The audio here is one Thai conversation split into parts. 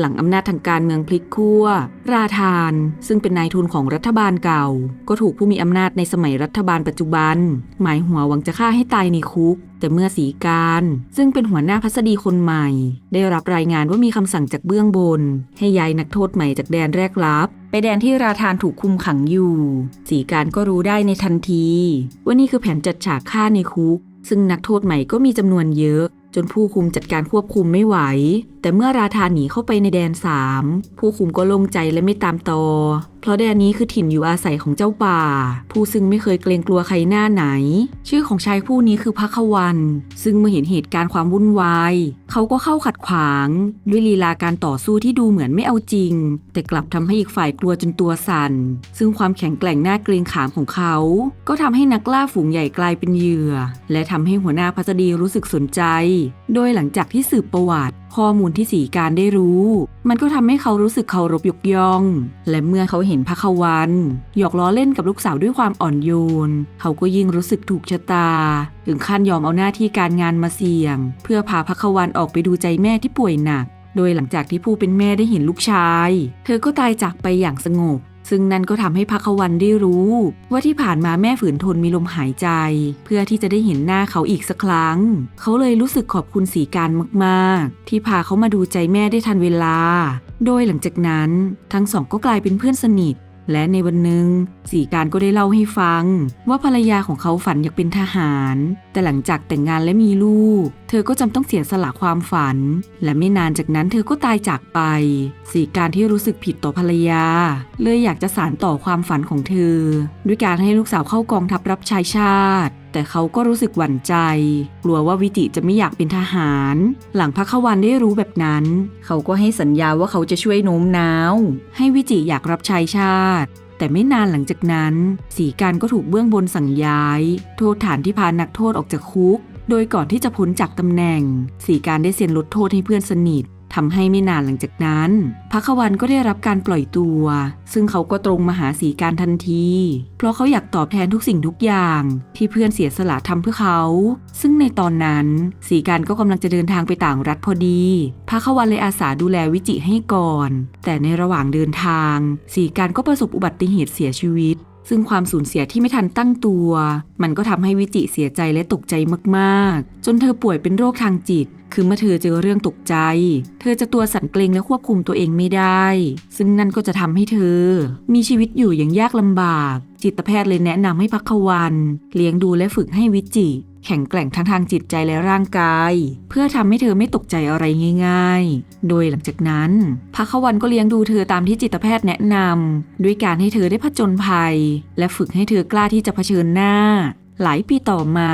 หลังอำนาจทางการเมืองพลิกขั้วราธาน ซึ่งเป็นนายทุนของรัฐบาลเก่า ก็ถูกผู้มีอำนาจในสมัยรัฐบาลปัจจุบัน หมายหัวหวังจะฆ่าให้ตายในคุก แต่เมื่อสีการ ซึ่งเป็นหัวหน้าพัสดีคนใหม่ ได้รับรายงานว่ามีคำสั่งจากเบื้องบน ให้ย้ายนักโทษใหม่จากแดนแรกรับ ไปแดนที่ราธานถูกคุมขังอยู่ สีการก็รู้ได้ในทันที ว่านี่คือแผนจัดฉากฆ่าในคุก ซึ่งนักโทษใหม่ก็มีจำนวนเยอะ จนผู้คุมจัดการควบคุมไม่ไหว แต่เมื่อราธานหนีเข้าไปในแดนสามผู้คุมก็โล่งใจและไม่ตามต่อ เพราะแดนนี้คือถิ่นอยู่อาศัยของเจ้าป่า ผู้ซึ่งไม่เคยเกรงกลัวใครหน้าไหน ชื่อของชายผู้นี้คือพักวัน ซึ่งเมื่อเห็นเหตุการณ์ความวุ่นวาย เขาก็เข้าขัดขวาง ด้วยลีลาการต่อสู้ที่ดูเหมือนไม่เอาจริง แต่กลับทำให้อีกฝ่ายกลัวจนตัวสั่น ซึ่งความแข็งแกร่งหน่าเกรงขามของเขา ก็ทำให้นักล่าฝูงใหญ่กลายเป็นเหยื่อ และทำให้หัวหน้าพัสดีรู้สึกสนใจ โดยหลังจากที่สืบประวัติ ข้อมูลที่สีการได้รู้ มันก็ทำให้เขารู้สึกเคารพยกย่อง และเมื่อเขาเห็นพระควันหยอกล้อเล่นกับลูกสาวด้วยความอ่อนโยน เขาก็ยิ่งรู้สึกถูกชะตา ถึงขั้นยอมเอาหน้าที่การงานมาเสี่ยง เพื่อพาพระควันออกไปดูใจแม่ที่ป่วยหนัก โดยหลังจากที่ผู้เป็นแม่ได้เห็นลูกชาย เธอก็ตายจากไปอย่างสงบ ซึ่งนั่นก็ทำให้พักวันได้รู้ ว่าที่ผ่านมาแม่ฝืนทนมีลมหายใจ เพื่อที่จะได้เห็นหน้าเขาอีกสักครั้ง เขาเลยรู้สึกขอบคุณสีการมากๆ ที่พาเขามาดูใจแม่ได้ทันเวลา โดยหลังจากนั้นทั้งสองก็กลายเป็นเพื่อนสนิท และในวันหนึ่งสีการก็ได้เล่าให้ฟัง ว่าภรรยาของเขาฝันอยากเป็นทหาร แต่หลังจากแต่งงานและมีลูก เธอก็จำต้องเสียสละความฝัน และไม่นานจากนั้นเธอก็ตายจากไป สีการที่รู้สึกผิดต่อภรรยา เลยอยากจะสานต่อความฝันของเธอ ด้วยการให้ลูกสาวเข้ากองทัพรับใช้ชาติ แต่เขาก็รู้สึกหวั่นใจ กลัวว่าวิจิจะไม่อยากเป็นทหาร หลังพักขวันได้รู้แบบนั้น เขาก็ให้สัญญาว่าเขาจะช่วยโน้มน้าว ให้วิจิอยากรับใช้ชาติ แต่ไม่นานหลังจากนั้น สีการก็ถูกเบื้องบนสั่งย้าย โทษฐานที่พานักโทษออกจากคุก โดยก่อนที่จะพ้นจากตำแหน่ง สีการได้เซ็นลดโทษให้เพื่อนสนิท ทำให้ไม่นานหลังจากนั้นพักวันก็ได้รับการปล่อยตัว ซึ่งเขาก็ตรงมาหาสีการทันที เพราะเขาอยากตอบแทนทุกสิ่งทุกอย่าง ที่เพื่อนเสียสละทำเพื่อเขา ซึ่งในตอนนั้นสีการก็กำลังจะเดินทางไปต่างรัฐพอดีพักวันเลยอาสาดูแลวิจิให้ก่อน แต่ในระหว่างเดินทาง สีการก็ประสบอุบัติเหตุเสียชีวิต ซึ่งความสูญเสียที่ไม่ทันตั้งตัว มันก็ทำให้วิจิเสียใจและตกใจมากๆ จนเธอป่วยเป็นโรคทางจิต คือเมื่อเธอเจอเรื่องตกใจ เธอจะตัวสั่นเกรงและควบคุมตัวเองไม่ได้ ซึ่งนั่นก็จะทำให้เธอ มีชีวิตอยู่อย่างยากลำบาก จิตแพทย์เลยแนะนำให้พักวัน เลี้ยงดูและฝึกให้วิจิ แข็งแกร่งทั้งทางจิตใจและร่างกาย เพื่อทำให้เธอไม่ตกใจอะไรง่าย ๆ โดยหลังจากนั้นพักขวันก็เลี้ยงดูเธอตามที่จิตแพทย์แนะนำด้วยการให้เธอได้ผจญภัย และฝึกให้เธอกล้าที่จะเผชิญหน้า หลายปีต่อมา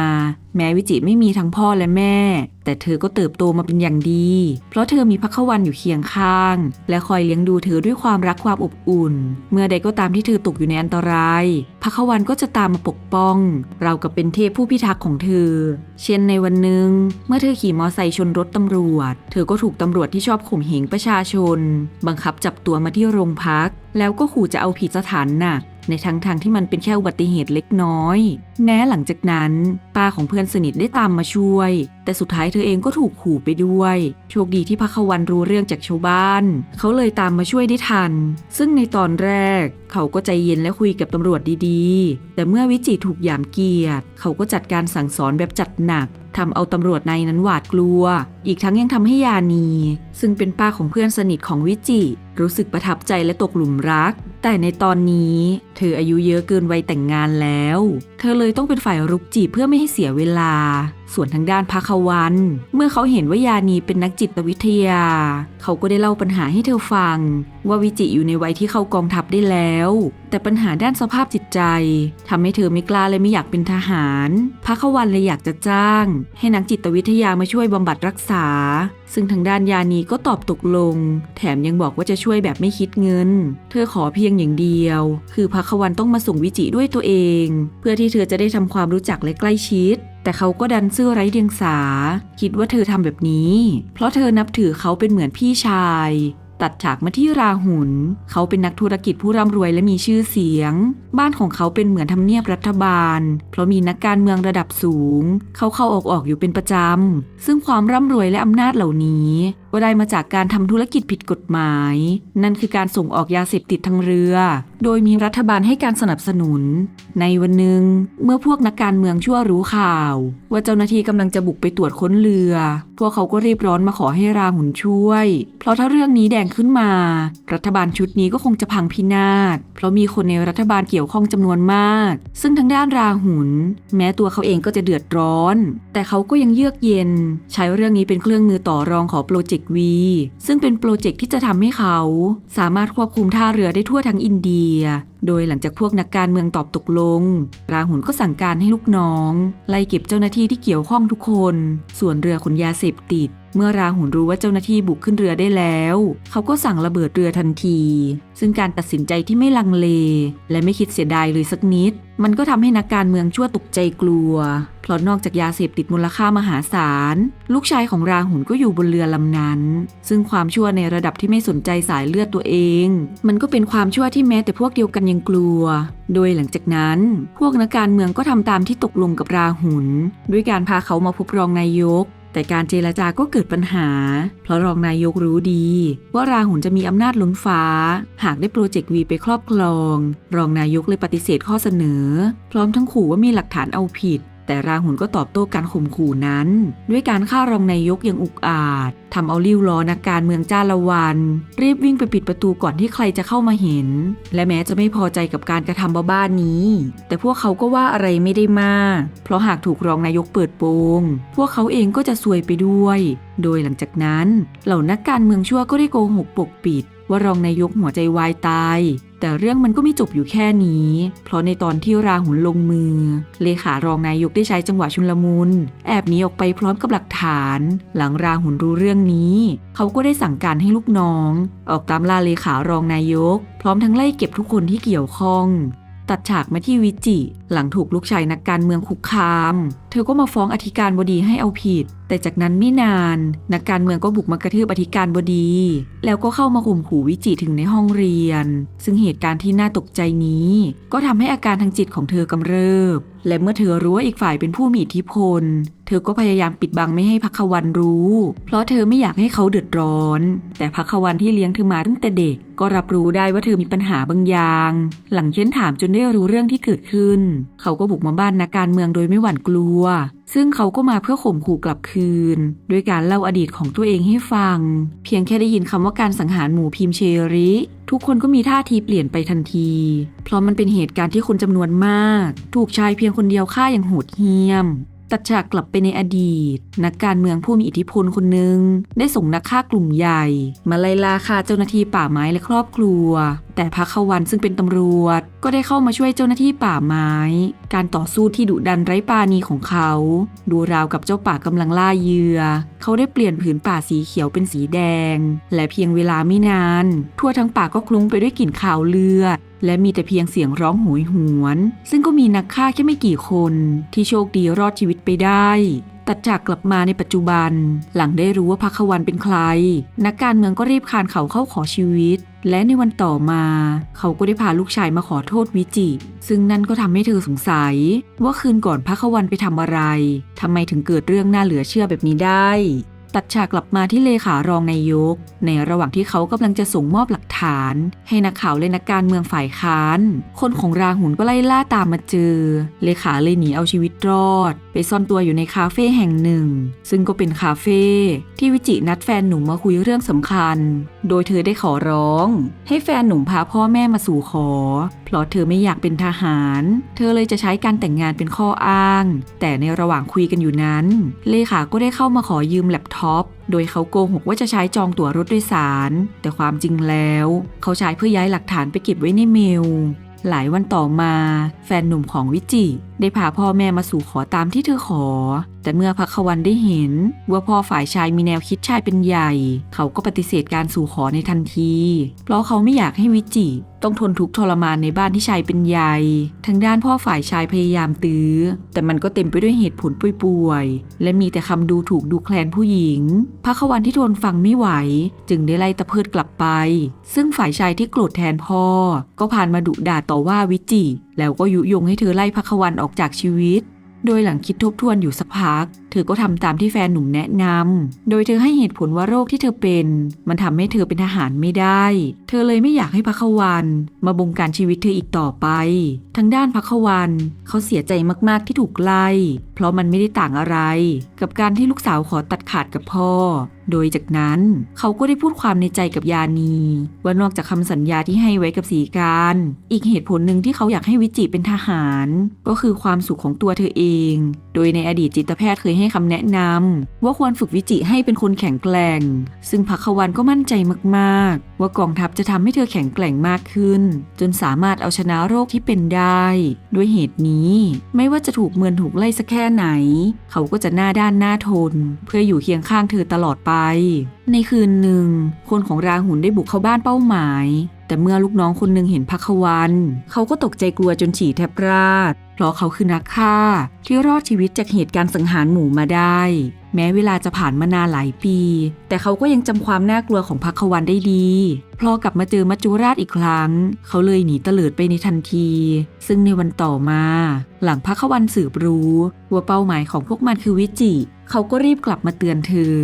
แม้วิจิไม่มีทั้งพ่อและแม่ แต่เธอก็เติบโตมาเป็นอย่างดี เพราะเธอมีพักวันอยู่เคียงข้าง และคอยเลี้ยงดูเธอด้วยความรักความอบอุ่น เมื่อใดก็ตามที่เธอตกอยู่ในอันตรายพักวันก็จะตามมาปกป้อง เรากับเป็นเทพผู้พิทักษ์ของเธอ เช่นในวันหนึ่ง เมื่อเธอขี่มอไซค์ชนรถตำรวจ เธอก็ถูกตำรวจที่ชอบข่มเหงประชาชน บังคับจับตัวมาที่โรงพัก แล้วก็ขู่จะเอาผิดสถานหนัก ในทางทางที่มันเป็นแค่อุบัติเหตุเล็กน้อย แม้หลังจากนั้นป้าของเพื่อนสนิทได้ตามมาช่วย แต่สุดท้ายเธอเองก็ถูกขู่ไปด้วย โชคดีที่พักวันรู้เรื่องจากชาวบ้าน เขาเลยตามมาช่วยได้ทัน ซึ่งในตอนแรก เขาก็ใจเย็นและคุยกับตำรวจดีๆ แต่เมื่อวิจิถูกหยามเกียรติ เขาก็จัดการสั่งสอนแบบจัดหนักทำเอาตำรวจในนั้นหวาดกลัว อีกทั้งยังทำให้ยานี ซึ่งเป็นป้าของเพื่อนสนิทของวิจิ รู้สึกประทับใจและตกหลุมรัก แต่ในตอนนี้ เธออายุเยอะเกินวัยแต่งงานแล้ว เธอเลยต้องเป็นฝ่ายรุกจีบเพื่อไม่ให้เสียเวลาส่วนทางด้านพักวัน เมื่อเขาเห็นว่ายานีเป็นนักจิตวิทยา เขาก็ได้เล่าปัญหาให้เธอฟัง ว่าวิจิอยู่ในวัยที่เข้ากองทัพได้แล้ว แต่ปัญหาด้านสภาพจิตใจทำให้เธอไม่กล้าและไม่อยากเป็นทหารพักวันเลยอยากจะจ้าง ให้นักจิตวิทยามาช่วยบำบัดรักษา ซึ่งทางด้านยานีก็ตอบตกลง แถมยังบอกว่าจะช่วยแบบไม่คิดเงิน เธอขอเพียงอย่างเดียว คือพักวันต้องมาส่งวิจิด้วยตัวเอง เพื่อที่เธอจะได้ทำความรู้จักและใกล้ชิด แต่เขาก็ดันซื่อไร้เดียงสา คิดว่าเธอทำแบบนี้ เพราะเธอนับถือเขาเป็นเหมือนพี่ชาย ตัดฉากมาที่ราหุลเขาเป็นนักธุรกิจผู้ร่ำรวยและมีชื่อเสียง บ้านของเขาเป็นเหมือนทำเนียบรัฐบาล เพราะมีนักการเมืองระดับสูง เขาเข้าออกออกอยู่เป็นประจำ ซึ่งความร่ำรวยและอำนาจเหล่านี้ก็ได้มาจากการทำธุรกิจผิดกฎหมาย นั่นคือการส่งออกยาเสพติดทางเรือ โดยมีรัฐบาลให้การสนับสนุน ในวันหนึ่งเมื่อพวกนักการเมืองชั่วรู้ข่าว ว่าเจ้าหน้าที่กำลังจะบุกไปตรวจค้นเรือ พวกเขาก็รีบร้อนมาขอให้ราหุนช่วย เพราะถ้าเรื่องนี้แดงขึ้นมา รัฐบาลชุดนี้ก็คงจะพังพินาศ เพราะมีคนในรัฐบาลเกี่ยวข้องจำนวนมาก ซึ่งทางด้านราหุนแม้ตัวเขาเองก็จะเดือดร้อน แต่เขาก็ยังเยือกเย็น ใช้เรื่องนี้เป็นเครื่องมือต่อรองขอโปรเจกต์วีซึ่งเป็นโปรเจกต์ที่จะทำให้เขา สามารถควบคุมท่าเรือได้ทั่วทั้งอินเดียโดยหลังจากพวกนักการเมืองตอบตกลง ราหุนก็สั่งการให้ลูกน้อง ไล่เก็บเจ้าหน้าที่ที่เกี่ยวข้องทุกคน ส่วนเรือขนยาเสพติด เมื่อราหุนรู้ว่าเจ้าหน้าที่บุกขึ้นเรือได้แล้ว เขาก็สั่งระเบิดเรือทันที ซึ่งการตัดสินใจที่ไม่ลังเล และไม่คิดเสียดายเลยสักนิด มันก็ทำให้นักการเมืองชั่วตกใจกลัว เพราะนอกจากยาเสพติดมูลค่ามหาศาล ลูกชายของราหุนก็อยู่บนเรือลำนั้น ซึ่งความชั่วในระดับที่ไม่สนใจสายเลือดตัวเอง มันก็เป็นความชั่วที่แม้แต่พวกเดียวกันยังกลัว โดยหลังจากนั้น พวกนักการเมืองก็ทำตามที่ตกลงกับราหุลด้วยการพาเขามาพบรองนายก แต่การเจรจาก็เกิดปัญหา เพราะรองนายกรู้ดี ว่าราหุลจะมีอำนาจล้นฟ้า หากได้โปรเจกต์วีไปครอบครอง รองนายกเลยปฏิเสธข้อเสนอ พร้อมทั้งขู่ว่ามีหลักฐานเอาผิด แต่ราหุนก็ตอบโต้การข่มขู่นั้น ด้วยการฆ่ารองนายกอย่างอุกอาจทำเอาลิ้วล้อนักการเมืองจ้าละวัน รีบวิ่งไปปิดประตูก่อนที่ใครจะเข้ามาเห็น และแม้จะไม่พอใจกับการกระทำบ้าๆนี้ แต่พวกเขาก็ว่าอะไรไม่ได้มาก เพราะหากถูกรองนายกเปิดโปง พวกเขาเองก็จะซวยไปด้วย โดยหลังจากนั้น เหล่านักการเมืองชั่วก็ได้โกหกปกปิด ว่ารองนายกหัวใจวายตาย แต่เรื่องมันก็ไม่จบอยู่แค่นี้ เพราะในตอนที่ราหุนลงมือ เลขารองนายกได้ใช้จังหวะชุลมุน แอบหนีออกไปพร้อมกับหลักฐาน หลังราหุนรู้เรื่องนี้ เขาก็ได้สั่งการให้ลูกน้อง ออกตามล่าเลขารองนายก พร้อมทั้งไล่เก็บทุกคนที่เกี่ยวข้อง ตัดฉากมาที่วิจิ หลังถูกลูกชายนักการเมืองคุกคามเธอก็มาฟ้องอธิการบดีให้เอาผิด แต่จากนั้นไม่นาน นักการเมืองก็บุกมากระทืบอธิการบดี แล้วก็เข้ามาข่มขู่วิจิถึงในห้องเรียน ซึ่งเหตุการณ์ที่น่าตกใจนี้ ก็ทำให้อาการทางจิตของเธอกำเริบ และเมื่อเธอรู้ว่าอีกฝ่ายเป็นผู้มีอิทธิพล เธอก็พยายามปิดบังไม่ให้พักวันรู้ เพราะเธอไม่อยากให้เขาเดือดร้อน แต่พักวันที่เลี้ยงเธอมาตั้งแต่เด็ก ก็รับรู้ได้ว่าเธอมีปัญหาบางอย่าง หลังเค้นถามจนได้รู้เรื่องที่เกิดขึ้น เขาก็บุกมาบ้านนักการเมืองโดยไม่หวั่นกลัวซึ่งเขาก็มาเพื่อข่มขู่กลับคืน ด้วยการเล่าอดีตของตัวเองให้ฟัง เพียงแค่ได้ยินคำว่าการสังหารหมู่พิมเชอริ ทุกคนก็มีท่าทีเปลี่ยนไปทันที เพราะมันเป็นเหตุการณ์ที่คนจำนวนมาก ถูกชายเพียงคนเดียวฆ่าอย่างโหดเหี้ยม ตัดฉากกลับไปในอดีต นักการเมืองผู้มีอิทธิพลคนหนึ่งได้ส่งนักฆ่ากลุ่มใหญ่ มาไล่ล่าฆ่าเจ้าหน้าที่ป่าไม้และครอบครัว แต่พักขวันซึ่งเป็นตำรวจ ก็ได้เข้ามาช่วยเจ้าหน้าที่ป่าไม้ การต่อสู้ที่ดุดันไร้ปาณีของเขา ดูราวกับเจ้าป่ากำลังล่าเหยื่อ เขาได้เปลี่ยนผืนป่าสีเขียวเป็นสีแดง และเพียงเวลาไม่นาน ทั่วทั้งป่าก็คลุ้งไปด้วยกลิ่นขาวเลือด และมีแต่เพียงเสียงร้องโหยหวน ซึ่งก็มีนักฆ่าแค่ไม่กี่คนที่โชคดีรอดชีวิตไปได้ ตัดจากกลับมาในปัจจุบัน หลังได้รู้ว่าพักวันเป็นใคร นักการเมืองก็รีบคานเขาเข้าขอชีวิต และในวันต่อมา เขาก็ได้พาลูกชายมาขอโทษวิจิ ซึ่งนั่นก็ทำให้เธอสงสัย ว่าคืนก่อนพักวันไปทำอะไรทำไมถึงเกิดเรื่องน่าเหลือเชื่อแบบนี้ได้ ตัดฉากกลับมาที่เลขารองนายก ในระหว่างที่เขากำลังจะส่งมอบหลักฐาน ให้นักข่าวและนักการเมืองฝ่ายค้าน คนของราหุนก็ไล่ล่าตามมาเจอ เลขาเลยหนีเอาชีวิตรอด ซ่อนตัวอยู่ในคาเฟ่แห่งหนึ่ง ซึ่งก็เป็นคาเฟ่ที่วิจินัดแฟนหนุ่มมาคุยเรื่องสำคัญ โดยเธอได้ขอร้อง ให้แฟนหนุ่มพาพ่อแม่มาสู่ขอ เพราะเธอไม่อยากเป็นทหาร เธอเลยจะใช้การแต่งงานเป็นข้ออ้าง แต่ในระหว่างคุยกันอยู่นั้น เลขาก็ได้เข้ามาขอยืมแล็ปท็อปโดยเขาโกหกว่าจะใช้จองตั๋วรถโดยสาร แต่ความจริงแล้ว เขาใช้เพื่อย้ายหลักฐานไปเก็บไว้ในเมล หลายวันต่อมา แฟนหนุ่มของวิจิ ได้พาพ่อแม่มาสู่ขอตามที่เธอขอ แต่เมื่อพักวันได้เห็น ว่าพ่อฝ่ายชายมีแนวคิดชายเป็นใหญ่ เขาก็ปฏิเสธการสู่ขอในทันที เพราะเขาไม่อยากให้วิจิต้องทนทุกข์ทรมานในบ้านที่ชายเป็นใหญ่ทางด้านพ่อฝ่ายชายพยายามตื้อ แต่มันก็เต็มไปด้วยเหตุผลป่วยๆ และมีแต่คำดูถูกดูแคลนผู้หญิงพักวันที่ทนฟังไม่ไหว จึงได้ไล่ตะเพิดกลับไป ซึ่งฝ่ายชายที่โกรธแทนพ่อ ก็ผ่านมาดุด่าต่อว่าวิจิ แล้วก็ยุยงให้เธอไล่พักวันออกจากชีวิต โดยหลังคิดทบทวนอยู่สักพัก เธอก็ทำตามที่แฟนหนุ่มแนะนำ โดยเธอให้เหตุผลว่าโรคที่เธอเป็น มันทำให้เธอเป็นทหารไม่ได้ เธอเลยไม่อยากให้พักวันมาบงการชีวิตเธออีกต่อไปทั้งด้านพักวันเขาเสียใจมากๆที่ถูกไล่ เพราะมันไม่ได้ต่างอะไร กับการที่ลูกสาวขอตัดขาดกับพ่อ โดยจากนั้นเขาก็ได้พูดความในใจกับยานี ว่านอกจากคำสัญญาที่ให้ไว้กับสีการ อีกเหตุผลหนึ่งที่เขาอยากให้วิจิเป็นทหาร ก็คือความสุขของตัวเธอเอง โดยในอดีตจิตแพทย์เคยให้คำแนะนำว่าควรฝึกวิจิให้เป็นคนแข็งแกร่ง ซึ่งพักวันก็มั่นใจมากๆ ว่ากองทัพจะทำให้เธอแข็งแกร่งมากขึ้น จนสามารถเอาชนะโรคที่เป็นได้ ด้วยเหตุนี้ไม่ว่าจะถูกเมือนถูกไล่สักแค่ไหน เขาก็จะหน้าด้านหน้าทน เพื่ออยู่เคียงข้างเธอตลอดไปในคืนหนึ่ง คนของราหุลได้บุกเข้าบ้านเป้าหมาย แต่เมื่อลูกน้องคนหนึ่งเห็นพักวัน เขาก็ตกใจกลัวจนฉี่แทบราด เพราะเขาคือนักฆ่า ที่รอดชีวิตจากเหตุการณ์สังหารหมู่มาได้ แม้เวลาจะผ่านมานานหลายปี แต่เขาก็ยังจำความน่ากลัวของพักวันได้ดีพอกลับมาเจอมัจจุราชอีกครั้ง เขาเลยหนีเตลิดไปในทันที ซึ่งในวันต่อมา หลังพักวันสืบรู้ว่าเป้าหมายของพวกมันคือวิจิ เขาก็รีบกลับมาเตือนเธอ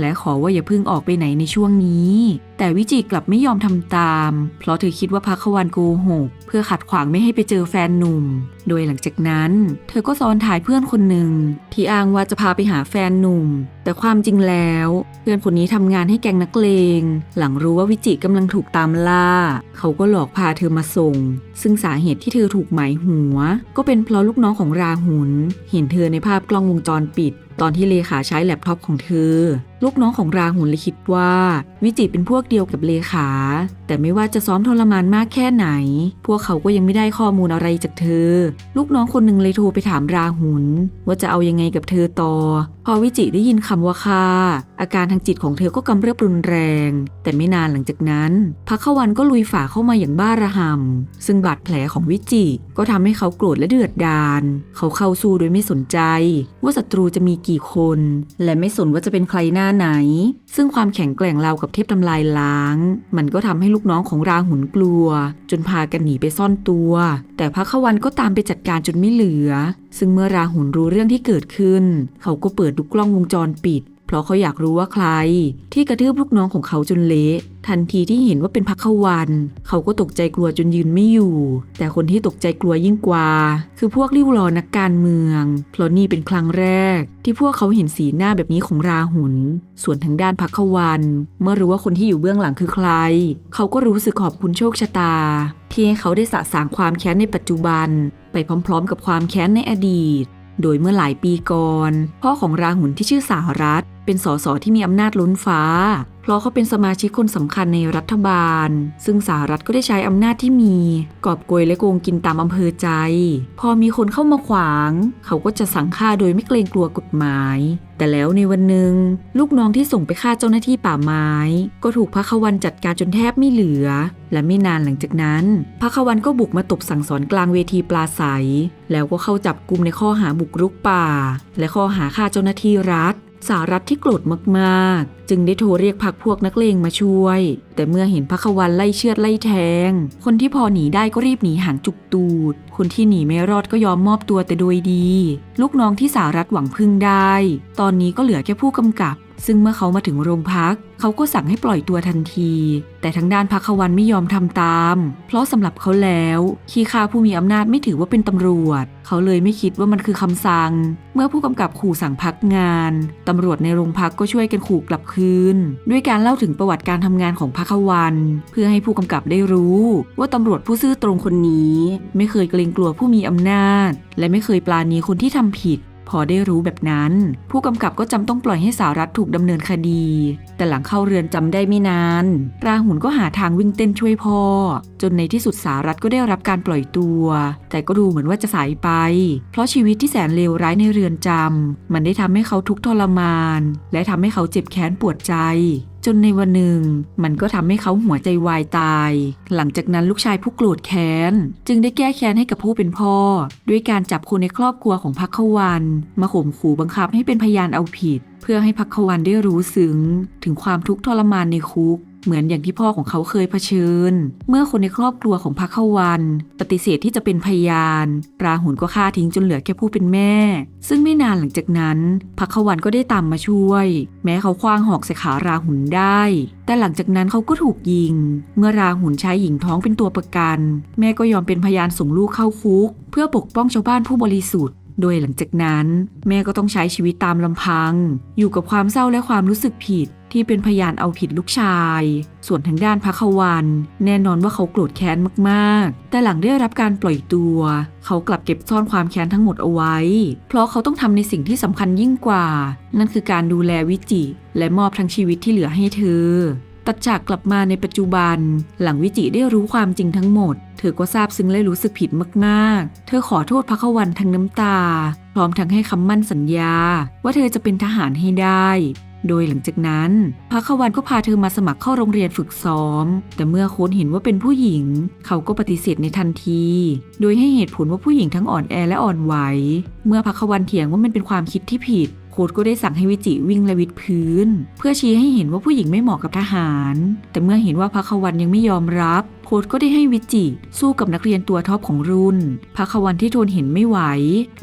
และขอว่าอย่าเพิ่งออกไปไหนในช่วงนี้ แต่วิจิกลับไม่ยอมทำตาม เพราะเธอคิดว่าพักวันโกหกเพื่อขัดขวางไม่ให้ไปเจอแฟนหนุ่ม โดยหลังจากนั้น เธอก็ซ้อนถ่ายเพื่อนคนหนึ่งที่อ้างว่าจะพาไปหาแฟนหนุ่ม แต่ความจริงแล้ว เพื่อนคนนี้ทำงานให้แกงนักเลง หลังรู้ว่าวิจิกำลังถูกตามล่า เขาก็หลอกพาเธอมาส่ง ซึ่งสาเหตุที่เธอถูกหมายหัว ก็เป็นเพราะลูกน้องของราหุนเห็นเธอในภาพกล้องวงจรปิด ตอนที่เลขาใช้แล็ปท็อปของเธอ ลูกน้องของราหุนเลยคิดว่า วิจิเป็นพวกเดียวกับเลขา แต่ไม่ว่าจะซ้อมทรมานมากแค่ไหน พวกเขาก็ยังไม่ได้ข้อมูลอะไรจากเธอ ลูกน้องคนหนึ่งเลยโทรไปถามราหุนว่าจะเอายังไงกับเธอต่อ พอวิจิได้ยินคำว่าค่าอาการทางจิตของเธอก็กำเริบรุนแรง แต่ไม่นานหลังจากนั้นพักขวันก็ลุยฝ่าเข้ามาอย่างบ้าระห่ำซึ่งบาดแผลของวิจิก็ทำให้เขาโกรธและเดือดดาลเขาเข้าสู้โดยไม่สนใจ ว่าศัตรูจะมีกี่คน และไม่สนว่าจะเป็นใครหน้าไหน ซึ่งความแข็งแกร่งราวกับเทพทำลายล้าง มันก็ทำให้ลูกน้องของราหุนกลัว จนพากันหนีไปซ่อนตัว แต่พักขวันก็ตามไปจัดการจนไม่เหลือ ซึ่งเมื่อราหุนรู้เรื่องที่เกิดขึ้น เขาก็เปิดดูกล้องวงจรปิด เพราะเขาอยากรู้ว่าใคร ที่กระทืบลูกน้องของเขาจนเละทันทีที่เห็นว่าเป็นพักขวัน เขาก็ตกใจกลัวจนยืนไม่อยู่ แต่คนที่ตกใจกลัวยิ่งกว่า คือพวกริ้วรอนักการเมือง เพราะนี่เป็นครั้งแรก ที่พวกเขาเห็นสีหน้าแบบนี้ของราหุนส่วนทางด้านพักขวัน เมื่อรู้ว่าคนที่อยู่เบื้องหลังคือใคร เขาก็รู้สึกขอบคุณโชคชะตา ที่ให้เขาได้สะสางความแค้นในปัจจุบัน ไปพร้อม ๆ กับความแค้นในอดีต โดยเมื่อหลายปีก่อน พ่อของราหุนที่ชื่อสารัต เป็นสสที่มีอำนาจล้นฟ้า เพราะเขาเป็นสมาชิกคนสำคัญในรัฐบาล ซึ่งสหรัฐก็ได้ใช้อำนาจที่มี กอบโกยและโกงกินตามอำเภอใจ พอมีคนเข้ามาขวาง เขาก็จะสั่งฆ่าโดยไม่เกรงกลัวกฎหมาย แต่แล้วในวันหนึ่ง ลูกน้องที่ส่งไปฆ่าเจ้าหน้าที่ป่าไม้ ก็ถูกพระขวันจัดการจนแทบไม่เหลือ และไม่นานหลังจากนั้นพระขวันก็บุกมาตบสั่งสอนกลางเวทีปลาใสแล้วก็เข้าจับกลุ่มในข้อหาบุกรุกป่า และข้อหาฆ่าเจ้าหน้าที่รัฐ สารัฐที่โกรธมากๆ จึงได้โทรเรียกพักพวกนักเลงมาช่วย แต่เมื่อเห็นพักวันไล่เชือดไล่แทง คนที่พอหนีได้ก็รีบหนีหางจุกตูด คนที่หนีไม่รอดก็ยอมมอบตัวแต่โดยดี ลูกน้องที่สารัฐหวังพึ่งได้ ตอนนี้ก็เหลือแค่ผู้กำกับ ซึ่งเมื่อเขามาถึงโรงพัก เขาก็สั่งให้ปล่อยตัวทันที แต่ทางด้านพักวันไม่ยอมทำตาม เพราะสำหรับเขาแล้ว ขี้ข้าผู้มีอำนาจไม่ถือว่าเป็นตำรวจ เขาเลยไม่คิดว่ามันคือคำสั่ง เมื่อผู้กำกับขู่สั่งพักงานตำรวจในโรงพักก็ช่วยกันขู่กลับคืน ด้วยการเล่าถึงประวัติการทำงานของพักวัน เพื่อให้ผู้กำกับได้รู้ ว่าตำรวจผู้ซื่อตรงคนนี้ ไม่เคยเกรงกลัวผู้มีอำนาจ และไม่เคยปลาณีคนที่ทำผิด พอได้รู้แบบนั้น ผู้กำกับก็จำต้องปล่อยให้สารัตถูกดำเนินคดี แต่หลังเข้าเรือนจำได้ไม่นาน ราหุนก็หาทางวิ่งเต้นช่วยพ่อ จนในที่สุดสารัตก็ได้รับการปล่อยตัว แต่ก็ดูเหมือนว่าจะสายไป เพราะชีวิตที่แสนเลวร้ายในเรือนจำมันได้ทำให้เขาทุกข์ทรมาน และทำให้เขาเจ็บแค้นปวดใจ จนในวันหนึ่ง มันก็ทำให้เขาหัวใจวายตาย หลังจากนั้นลูกชายผู้โกรธแค้น จึงได้แก้แค้นให้กับผู้เป็นพ่อ ด้วยการจับคนในครอบครัวของพักขวันมาข่มขู่บังคับให้เป็นพยานเอาผิด เพื่อให้พักขวันได้รู้ซึ้งถึงความทุกข์ทรมานในคุก เหมือนอย่างที่พ่อของเขาเคยเผชิญ เมื่อคนในครอบครัวของพักขวัน ปฏิเสธที่จะเป็นพยาน ราหุนก็ฆ่าทิ้งจนเหลือแค่ผู้เป็นแม่ ซึ่งไม่นานหลังจากนั้นพักขวันก็ได้ตามมาช่วย แม้เขาคว้างหอกใส่ขาราหุนได้ แต่หลังจากนั้นเขาก็ถูกยิง เมื่อราหุนใช้หญิงท้องเป็นตัวประกัน แม่ก็ยอมเป็นพยานส่งลูกเข้าคุก เพื่อปกป้องชาวบ้านผู้บริสุทธิ์ โดยหลังจากนั้น แม่ก็ต้องใช้ชีวิตตามลำพัง อยู่กับความเศร้าและความรู้สึกผิดที่เป็นพยานเอาผิดลูกชาย ส่วนทางด้านพักวัน แน่นอนว่าเขาโกรธแค้นมากๆ แต่หลังได้รับการปล่อยตัว เขากลับเก็บซ่อนความแค้นทั้งหมดเอาไว้ เพราะเขาต้องทำในสิ่งที่สำคัญยิ่งกว่า นั่นคือการดูแลวิจิ และมอบทั้งชีวิตที่เหลือให้เธอ ตัดจากกลับมาในปัจจุบัน หลังวิจิได้รู้ความจริงทั้งหมด เธอก็ซาบซึ้งและรู้สึกผิดมากๆ เธอขอโทษพักวันทั้งน้ำตา พร้อมทั้งให้คำมั่นสัญญา ว่าเธอจะเป็นทหารให้ได้ โดยหลังจากนั้นพักวันก็พาเธอมาสมัครเข้าโรงเรียนฝึกซ้อม แต่เมื่อโค้นเห็นว่าเป็นผู้หญิง เขาก็ปฏิเสธในทันที โดยให้เหตุผลว่าผู้หญิงทั้งอ่อนแอและอ่อนไหว เมื่อพักวันเถียงว่ามันเป็นความคิดที่ผิด ค้ดก็ได้สั่งให้วิจิวิ่งและวิดพื้น เพื่อชี้ให้เห็นว่าผู้หญิงไม่เหมาะกับทหาร แต่เมื่อเห็นว่าพระควันยังไม่ยอมรับ โค้ดก็ได้ให้วิจิสู้กับนักเรียนตัวท็อปของรุ่นพักวันที่ทนเห็นไม่ไหว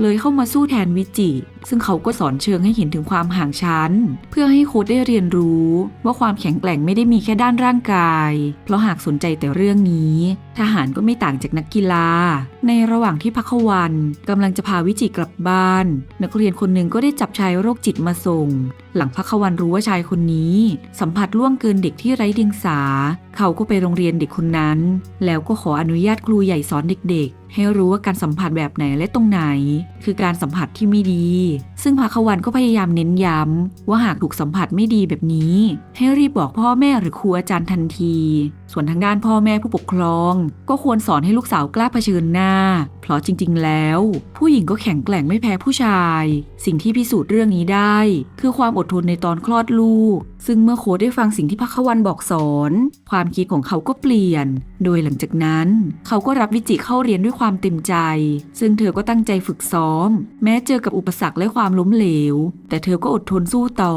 เลยเข้ามาสู้แทนวิจิ ซึ่งเขาก็สอนเชิงให้เห็นถึงความห่างชั้น เพื่อให้โค้ดได้เรียนรู้ว่าความแข็งแกร่งไม่ได้มีแค่ด้านร่างกาย เพราะหากสนใจแต่เรื่องนี้ ทหารก็ไม่ต่างจากนักกีฬา ในระหว่างที่พักวันกำลังจะพาวิจิกลับบ้าน นักเรียนคนหนึ่งก็ได้จับชายโรคจิตมาส่ง หลังพักวันรู้ว่าชายคนนี้ สัมผัสล่วงเกินเด็กที่ไร้เดียงสา เขาก็ไปโรงเรียนเด็กคนนั้น แล้วก็ขออนุญาตครูใหญ่สอนเด็ก ให้รู้ว่าการสัมผัสแบบไหนและตรงไหน คือการสัมผัสที่ไม่ดี ซึ่งพักวันก็พยายามเน้นย้ำว่าหากถูกสัมผัสไม่ดีแบบนี้ ให้รีบบอกพ่อแม่หรือครูอาจารย์ทันที ส่วนทางด้านพ่อแม่ผู้ปกครอง ก็ควรสอนให้ลูกสาวกล้าเผชิญหน้า เพราะจริง ๆ แล้ว ผู้หญิงก็แข็งแกร่งไม่แพ้ผู้ชาย สิ่งที่พิสูจน์เรื่องนี้ได้ คือความอดทนในตอนคลอดลูก ซึ่งเมื่อโค้ดได้ฟังสิ่งที่พักวันบอกสอน ความคิดของเขาก็เปลี่ยน โดยหลังจากนั้น เขาก็รับวิจิเข้าเรียนด้วยความเต็มใจ ซึ่งเธอก็ตั้งใจฝึกซ้อม แม้เจอกับอุปสรรคและความล้มเหลว แต่เธอก็อดทนสู้ต่อ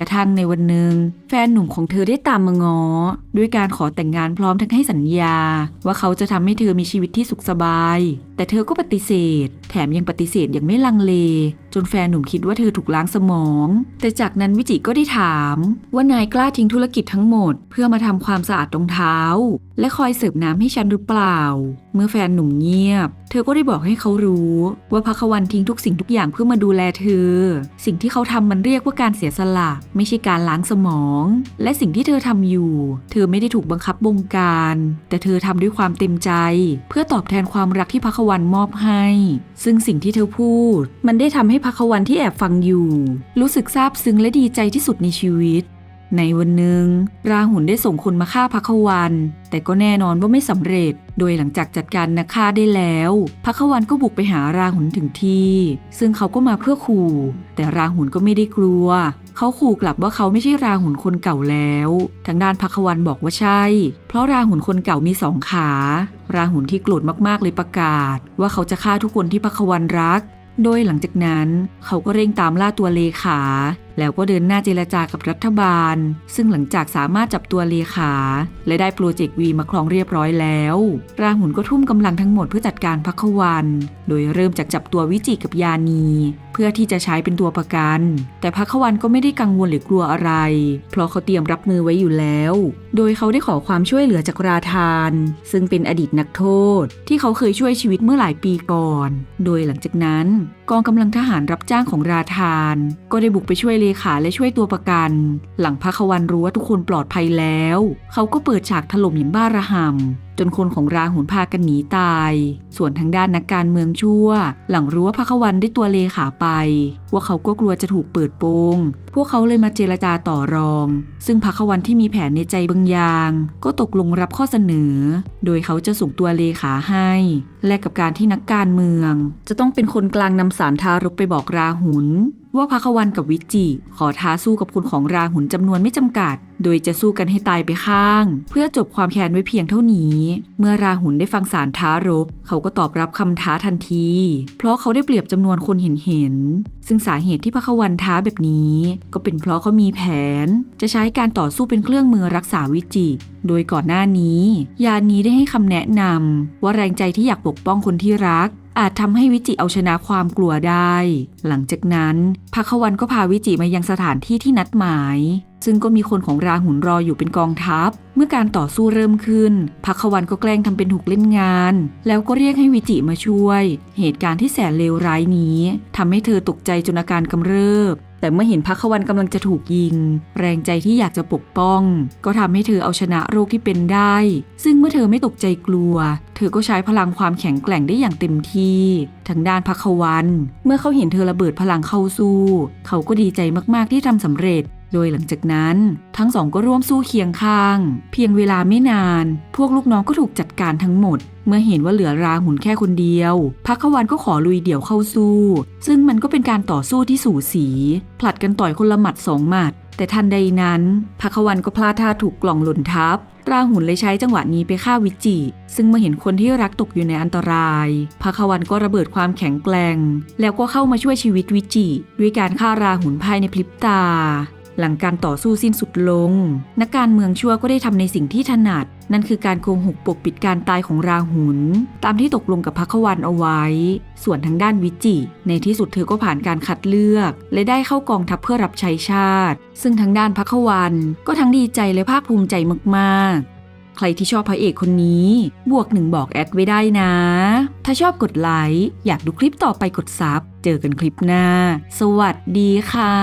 กระทั่งในวันหนึ่งแฟนหนุ่มของเธอได้ตามมาง้อด้วยการขอแต่งงานพร้อมทั้งให้สัญญา ว่าเขาจะทำให้เธอมีชีวิตที่สุขสบาย แต่เธอก็ปฏิเสธ แถมยังปฏิเสธอย่างไม่ลังเล จนแฟนหนุ่มคิดว่าเธอถูกล้างสมอง แต่จากนั้นวิจิก็ได้ถามว่านายกล้าทิ้งธุรกิจทั้งหมด เพื่อมาทำความสะอาดรองเท้า และคอยเสิร์ฟน้ำให้ฉันหรือเปล่า เมื่อแฟนหนุ่มเงียบ เธอก็ได้บอกให้เขารู้ ว่าพักวันทิ้งทุกสิ่งทุกอย่างเพื่อมาดูแลเธอ สิ่งที่เขาทำมันเรียกว่าการเสียสละ ไม่ใช่การล้างสมองและสิ่งที่เธอทำอยู่ เธอไม่ได้ถูกบังคับบงการ แต่เธอทำด้วยความเต็มใจ เพื่อตอบแทนความรักที่พักวันมอบให้ ซึ่งสิ่งที่เธอพูด มันได้ทำให้พักวันที่แอบฟังอยู่ รู้สึกซาบซึ้งและดีใจที่สุดในชีวิตในวันหนึ่ง ราหุนได้ส่งคนมาฆ่าพักวัน แต่ก็แน่นอนว่าไม่สำเร็จ โดยหลังจากจัดการนักฆ่าได้แล้วพักวันก็บุกไปหาราหุนถึงที่ ซึ่งเขาก็มาเพื่อขู่ แต่ราหุนก็ไม่ได้กลัว เขาขู่กลับว่าเขาไม่ใช่ราหุนคนเก่าแล้ว ทางด้านพักวันบอกว่าใช่ เพราะราหุนคนเก่ามีสองขา ราหุนที่โกรธมากๆเลยประกาศ ว่าเขาจะฆ่าทุกคนที่พักวันรัก โดยหลังจากนั้นเขาก็เร่งตามล่าตัวเลขา แล้วก็เดินหน้าเจรจากับรัฐบาล ซึ่งหลังจากสามารถจับตัวเลขา และได้โปรเจกต์วีมาครองเรียบร้อยแล้ว ราหุนก็ทุ่มกำลังทั้งหมดเพื่อจัดการพักวัน โดยเริ่มจากจับตัววิจิกับยานี เพื่อที่จะใช้เป็นตัวประกัน แต่พักวันก็ไม่ได้กังวลหรือกลัวอะไร เพราะเขาเตรียมรับมือไว้อยู่แล้ว โดยเขาได้ขอความช่วยเหลือจากราธาน ซึ่งเป็นอดีตนักโทษ ที่เขาเคยช่วยชีวิตเมื่อหลายปีก่อน โดยหลังจากนั้น กองกำลังทหารรับจ้างของราธาน ก็ได้บุกไปช่วยเลขาและช่วยตัวประกัน หลังพระควันรู้ว่าทุกคนปลอดภัยแล้ว เขาก็เปิดฉากถล่มอย่างบ้าระห่ำ จนคนของราหุนพากันหนีตาย ส่วนทางด้านนักการเมืองชั่ว หลังรู้ว่าพระขวันได้ตัวเลขาไป ว่าเขาก็กลัวจะถูกเปิดโปง พวกเขาเลยมาเจรจาต่อรอง ซึ่งพระขวันที่มีแผนในใจบางอย่าง ก็ตกลงรับข้อเสนอ โดยเขาจะส่งตัวเลขาให้ และกับการที่นักการเมือง จะต้องเป็นคนกลางนำสารทารกไปบอกราหุนว่าพระขวันกับวิจิขอท้าสู้กับคนของราหุนจำนวนไม่จำกัดโดยจะสู้กันให้ตายไปข้าง เพื่อจบความแค้นไว้เพียงเท่านี้ เมื่อราหุนได้ฟังสารท้ารบ เขาก็ตอบรับคำท้าทันที เพราะเขาได้เปรียบจำนวนคนเห็นเห็น ซึ่งสาเหตุที่พระขวันท้าแบบนี้ ก็เป็นเพราะเขามีแผน จะใช้การต่อสู้เป็นเครื่องมือรักษาวิจิโดยก่อนหน้านี้ ยานนี้ได้ให้คำแนะนำว่าแรงใจที่อยากปกป้องคนที่รัก อาจทำให้วิจิเอาชนะความกลัวได้ หลังจากนั้นพักวันก็พาวิจิมายังสถานที่ที่นัดหมาย ซึ่งก็มีคนของราหุนรออยู่เป็นกองทัพ เมื่อการต่อสู้เริ่มขึ้นพักวันก็แกล้งทำเป็นถูกเล่นงาน แล้วก็เรียกให้วิจิมาช่วย เหตุการณ์ที่แสนเลวร้ายนี้ทำให้เธอตกใจจนอาการกำเริบ แต่เมื่อเห็นพักวันกำลังจะถูกยิง แรงใจที่อยากจะปกป้อง ก็ทำให้เธอเอาชนะโรคที่เป็นได้ ซึ่งเมื่อเธอไม่ตกใจกลัว เธอก็ใช้พลังความแข็งแกร่งได้อย่างเต็มที่ทางด้านพักวัน เมื่อเขาเห็นเธอระเบิดพลังเข้าสู้ เขาก็ดีใจมากๆที่ทำสำเร็จ โดยหลังจากนั้นทั้งสองก็ร่วมสู้เคียงข้าง เพียงเวลาไม่นาน พวกลูกน้องก็ถูกจัดการทั้งหมด เมื่อเห็นว่าเหลือราหุนแค่คนเดียวพักขวันก็ขอลุยเดี่ยวเข้าสู้ ซึ่งมันก็เป็นการต่อสู้ที่สูสี ผลัดกันต่อยคนละหมัดสองหมัด แต่ทันใดนั้นพักขวันก็พลาดท่าถูกกล่องหล่นทับราหุนเลยใช้จังหวะนี้ไปฆ่าวิจิ ซึ่งเมื่อเห็นคนที่รักตกอยู่ในอันตรายพักวันก็ระเบิดความแข็งแกร่ง แล้วก็เข้ามาช่วยชีวิตวิจิ ด้วยการฆ่าราหุนภายในพริบตา หลังการต่อสู้สิ้นสุดลง นักการเมืองชั่วก็ได้ทำในสิ่งที่ถนัด นั่นคือการโกหกปกปิดการตายของราหุนตามที่ตกลงกับพักวันเอาไว้ ส่วนทางด้านวิจิ ในที่สุดเธอก็ผ่านการคัดเลือก และได้เข้ากองทัพเพื่อรับใช้ชาติ ซึ่งทางด้านพักวันก็ทั้งดีใจและภาคภูมิใจมากๆใครที่ชอบพระเอกคนนี้ บวกหนึ่งบอกแอดไว้ได้นะ ถ้าชอบกดไลค์ อยากดูคลิปต่อไปกดซับ เจอกันคลิปหน้า สวัสดีค่ะ